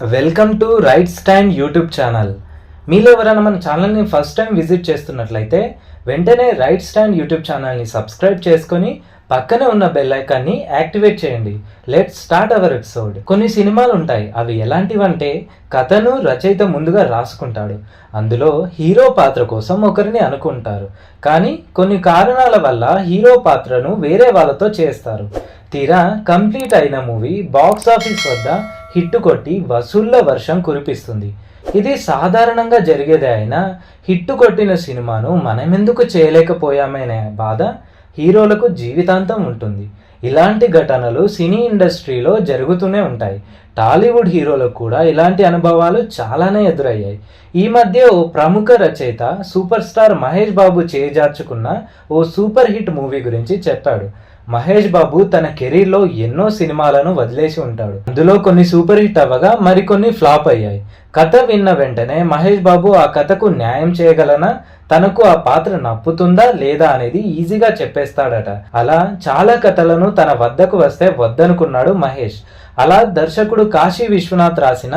Welcome to right stand YouTube channel. మీలో ఎవరైనా మన ఛానల్ని ఫస్ట్ టైం విజిట్ చేస్తున్నట్లయితే వెంటనే రైట్ స్టాండ్ యూట్యూబ్ ఛానల్ని సబ్స్క్రైబ్ చేసుకొని పక్కనే ఉన్న బెల్ ఐకాన్ని యాక్టివేట్ చేయండి. Let start our episode. కొన్ని సినిమాలు ఉంటాయి. అవి ఎలాంటివంటే కథను రచయిత ముందుగా రాసుకుంటాడు. అందులో హీరో పాత్ర కోసం ఒకరిని అనుకుంటారు. కానీ కొన్ని కారణాల వల్ల హీరో పాత్రను వేరే వాళ్ళతో చేస్తారు. తీరా కంప్లీట్ అయిన మూవీ బాక్స్ ఆఫీస్ వద్ద హిట్ కొట్టి వసూళ్ళ వర్షం కురిపిస్తుంది. ఇది సాధారణంగా జరిగేదే అయినా హిట్ కొట్టిన సినిమాను మనమెందుకు చేయలేకపోయామనే బాధ హీరోలకు జీవితాంతం ఉంటుంది. ఇలాంటి ఘటనలు సినీ ఇండస్ట్రీలో జరుగుతూనే ఉంటాయి. టాలీవుడ్ హీరోలకు కూడా ఇలాంటి అనుభవాలు చాలానే ఎదురయ్యాయి. ఈ మధ్య ఓ ప్రముఖ రచయిత సూపర్ స్టార్ మహేష్ బాబు చేజార్చుకున్న ఓ సూపర్ హిట్ మూవీ గురించి చెప్పాడు. మహేష్ బాబు తన కెరీర్లో ఎన్నో సినిమాలను వదిలేసి ఉంటాడు. అందులో కొన్ని సూపర్ హిట్ అవ్వగా మరికొన్ని ఫ్లాప్ అయ్యాయి. కథ విన్న వెంటనే మహేష్ బాబు ఆ కథకు న్యాయం చేయగలనా? తనకు ఆ పాత్ర నప్పుతుందా లేదా అనేది ఈజీగా చెప్పేస్తాడట. అలా చాలా కథలను తన వద్దకు వస్తే వద్దనుకున్నాడు మహేష్. అలా దర్శకుడు కాశీ విశ్వనాథ్ రాసిన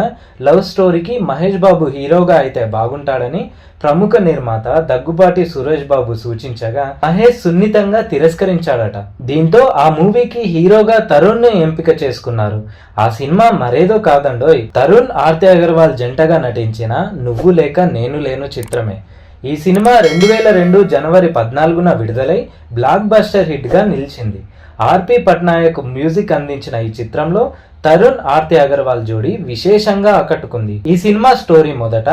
లవ్ స్టోరీకి మహేష్ బాబు హీరోగా అయితే బాగుంటాడని ప్రముఖ నిర్మాత దగ్గుబాటి సురేష్ బాబు సూచించగా మహేష్ సున్నితంగా తిరస్కరించాడట. దీంతో ఆ మూవీకి హీరోగా తరుణ్ని ఎంపిక చేసుకున్నారు. ఆ సినిమా మరేదో కాదండోయ్. తరుణ్ ఆర్తి అగర్వాల్ జంటగా నటించిన నువ్వు లేక నేను లేను చిత్రమే. ఈ సినిమా రెండు వేల రెండు జనవరి పద్నాలుగున విడుదలై బ్లాక్ బస్టర్ హిట్గా నిలిచింది. ఆర్పి పట్నాయక్ మ్యూజిక్ అందించిన ఈ చిత్రంలో తరుణ్ ఆర్తి అగర్వాల్ జోడీ విశేషంగా ఆకట్టుకుంది. ఈ సినిమా స్టోరీ మొదట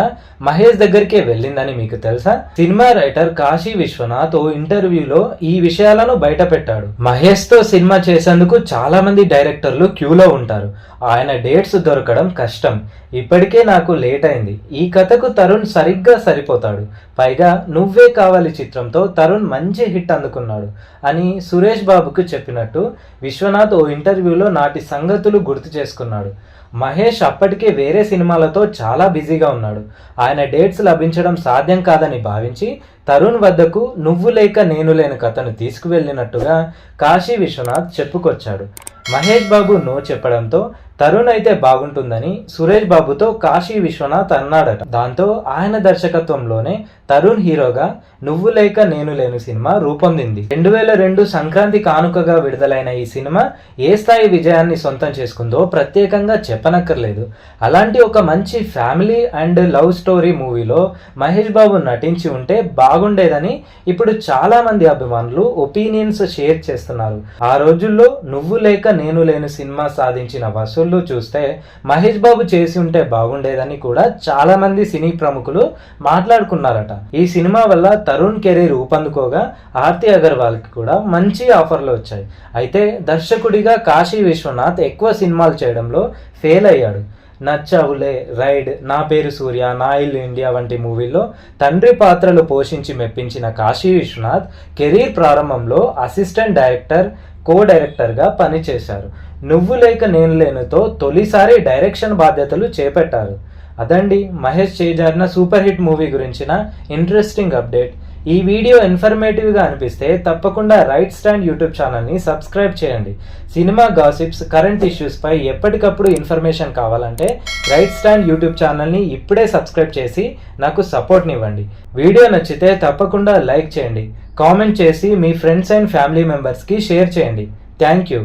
మహేష్ దగ్గరికే వెళ్ళిందని మీకు తెలుసా? సినిమా రైటర్ కాశీ విశ్వనాథ్ ఓ ఇంటర్వ్యూలో ఈ విషయాలను బయట పెట్టాడు మహేష్తో సినిమా చేసేందుకు చాలా మంది డైరెక్టర్లు క్యూలో ఉంటారు. ఆయన డేట్స్ దొరకడం కష్టం. ఇప్పటికే నాకు లేట్ అయింది ఈ కథకు తరుణ్ సరిగ్గా సరిపోతాడు. పైగా నువ్వే కావాలి చిత్రంతో తరుణ్ మంచి హిట్ అందుకున్నాడు అని సురేష్ బాబుకు చెప్పినట్టు విశ్వనాథ్ ఓ ఇంటర్వ్యూలో నాటి సంగతులు గుర్తు చేసుకున్నాడు. మహేష్ అప్పటికే వేరే సినిమాలతో చాలా బిజీగా ఉన్నాడు. ఆయన డేట్స్ లభించడం సాధ్యం కాదని భావించి తరుణ్ వద్దకు నువ్వు లేక నేను లేని కథను తీసుకువెళ్ళినట్టుగా కాశీ విశ్వనాథ్ చెప్పుకొచ్చాడు. మహేష్ బాబు నో చెప్పడంతో తరుణ్ అయితే బాగుంటుందని సురేష్ బాబుతో కాశీ విశ్వనాథ్ అన్నాడట. దాంతో ఆయన దర్శకత్వంలోనే తరుణ్ హీరోగా నువ్వు లేక నేను లేను సినిమా రూపొందింది. రెండు వేల రెండు సంక్రాంతి కానుకగా విడుదలైన ఈ సినిమా ఏ స్థాయి విజయాన్ని సొంతం చేసుకుందో ప్రత్యేకంగా చెప్పనక్కర్లేదు. అలాంటి ఒక మంచి ఫ్యామిలీ అండ్ లవ్ స్టోరీ మూవీలో మహేష్ బాబు నటించి ఉంటే బాగుండేదని ఇప్పుడు చాలా మంది అభిమానులు ఒపీనియన్స్ షేర్ చేస్తున్నారు. ఆ రోజుల్లో నువ్వు లేక నేను లేను సినిమా సాధించిన రోజుల్లో చూస్తే మహేష్ బాబు చేసి ఉంటే బాగుండేదని కూడా చాలా మంది సినీ ప్రముఖులు మాట్లాడుకున్నారట. ఈ సినిమా వల్ల తరుణ్ కెరీర్ ఊపందుకోగా ఆర్తి అగర్వాల్కి కూడా మంచి ఆఫర్లు వచ్చాయి. అయితే దర్శకుడిగా కాశీ విశ్వనాథ్ ఎక్కువ సినిమాలు చేయడంలో ఫెయిల్ అయ్యాడు. నచ్చవులే రైడ్ నా పేరు సూర్య నా ఇల్లు ఇండియా వంటి మూవీల్లో తండ్రి పాత్రలు పోషించి మెప్పించిన కాశీ విశ్వనాథ్ కెరీర్ ప్రారంభంలో అసిస్టెంట్ డైరెక్టర్ కో డైరెక్టర్గా పనిచేశారు. నువ్వు లేక నేను లేనుతో తొలిసారి డైరెక్షన్ బాధ్యతలు చేపట్టారు. అదండి మహేష్ చేజారిన సూపర్ హిట్ మూవీ గురించిన ఇంట్రెస్టింగ్ అప్డేట్. ఈ వీడియో ఇన్ఫర్మేటివ్గా అనిపిస్తే తప్పకుండా రైట్ స్టాండ్ యూట్యూబ్ ఛానల్ని సబ్స్క్రైబ్ చేయండి. సినిమా గాసిప్స్ కరెంట్ ఇష్యూస్పై ఎప్పటికప్పుడు ఇన్ఫర్మేషన్ కావాలంటే రైట్ స్టాండ్ యూట్యూబ్ ఛానల్ని ఇప్పుడే సబ్స్క్రైబ్ చేసి నాకు సపోర్ట్నివ్వండి. వీడియో నచ్చితే తప్పకుండా లైక్ చేయండి. కామెంట్ చేసి మీ ఫ్రెండ్స్ అండ్ ఫ్యామిలీ మెంబర్స్కి షేర్ చేయండి. Thank you.